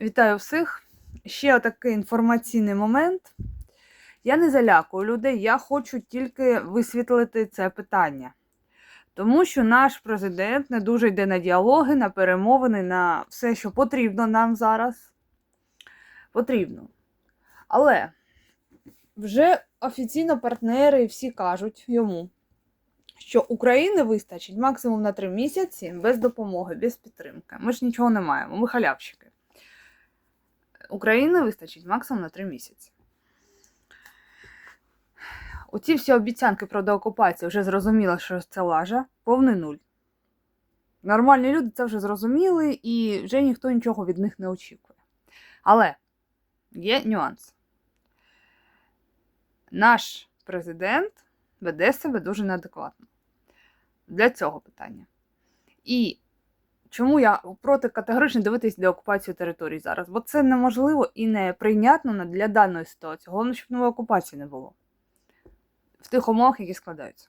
Вітаю всіх. Ще такий інформаційний момент. Я не залякую людей, я хочу тільки висвітлити це питання. Тому що наш президент не дуже йде на діалоги, на перемовини, на все, що потрібно нам зараз. Потрібно. Але вже офіційно партнери всі кажуть йому, що України вистачить максимум на три місяці без допомоги, без підтримки. Ми ж нічого не маємо, ми халявщики. України вистачить максимум на три місяці. Оці всі обіцянки про деокупацію вже зрозуміло, що це лажа, повний нуль. Нормальні люди це вже зрозуміли, і вже ніхто нічого від них не очікує. Але є нюанс. Наш президент веде себе дуже неадекватно для цього питання. І чому я проти категорично дивитись деокупацію територій зараз? Бо це неможливо і неприйнятно для даної ситуації. Головне, щоб нової окупації не було в тих умовах, які складаються.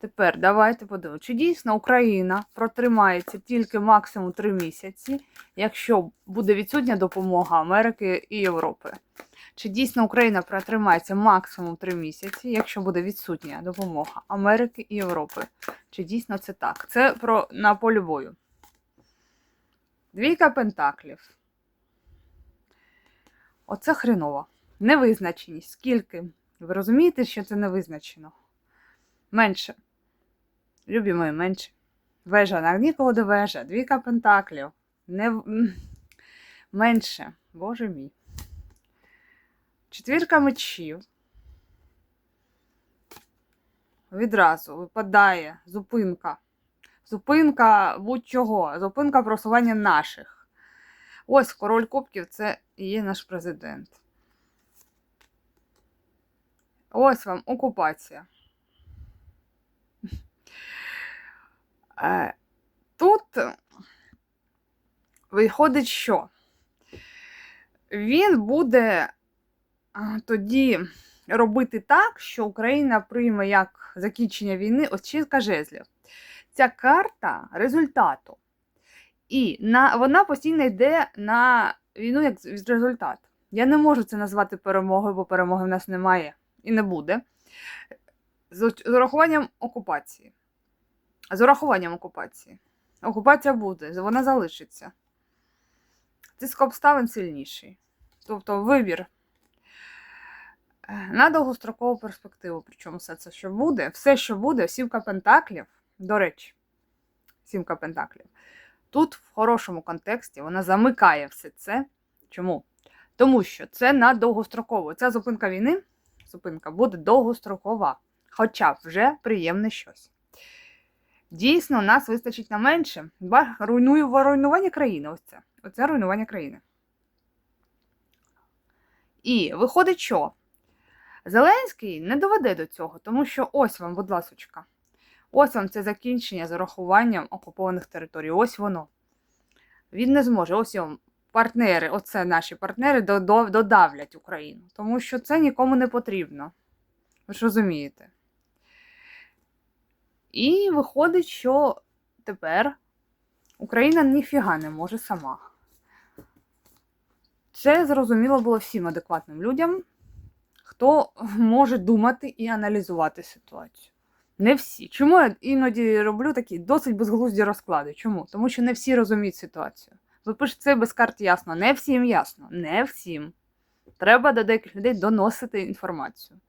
Тепер давайте подивимося, чи дійсно Україна протримається тільки максимум 3 місяці, якщо буде відсутня допомога Америки і Європи. Чи дійсно Україна протримається максимум 3 місяці, якщо буде відсутня допомога Америки і Європи? Чи дійсно це так? Це про на полі бою. Двійка пентаклів. Оце хреново. Невизначеність. Скільки? Ви розумієте, що це не визначено? Менше. Любі мої, менше. Вежа, нікого до вежа. Двійка пентаклів. Не... Менше. Боже мій. Четвірка мечів. Відразу випадає зупинка. Зупинка будь-чого. Зупинка просування наших. Ось король кубків це і є наш президент. Ось вам окупація. Е, Тут виходить, що він буде тоді робити так, що Україна прийме як закінчення війни ось чистка жезлів. Ця карта результату. І на, вона постійно йде на війну як результат. Я не можу це назвати перемогою, бо перемоги в нас немає і не буде. З, з урахуванням окупації. З урахуванням окупації. Окупація буде, вона залишиться. Тиск обставин сильніший. Тобто вибір е, на довгострокову перспективу. Причому все це, що буде, все, що буде, сімка пентаклів, до речі, сімка пентаклів. Тут, в хорошому контексті, вона замикає все це. Чому? Тому що це на довгостроково. Ця зупинка війни зупинка буде довгострокова, хоча вже приємне щось. Дійсно, нас вистачить на менше. Руйнує руйнування країни. Ось це. Оце руйнування країни. І виходить, що Зеленський не доведе до цього, тому що ось вам, будь ласочка, ось вам це закінчення з урахуванням окупованих територій. Ось воно. Він не зможе. Ось вам партнери, оце наші партнери до- до- додавлять Україну, тому що це нікому не потрібно. Ви ж розумієте. І виходить, що тепер Україна ніфіга не може сама. Це зрозуміло було всім адекватним людям, хто може думати і аналізувати ситуацію. Не всі. Чому я іноді роблю такі досить безглузді розклади? Чому? Тому що не всі розуміють ситуацію. Ви пишете це без карт ясно. Не всім ясно. Не всім. Треба до деяких людей доносити інформацію.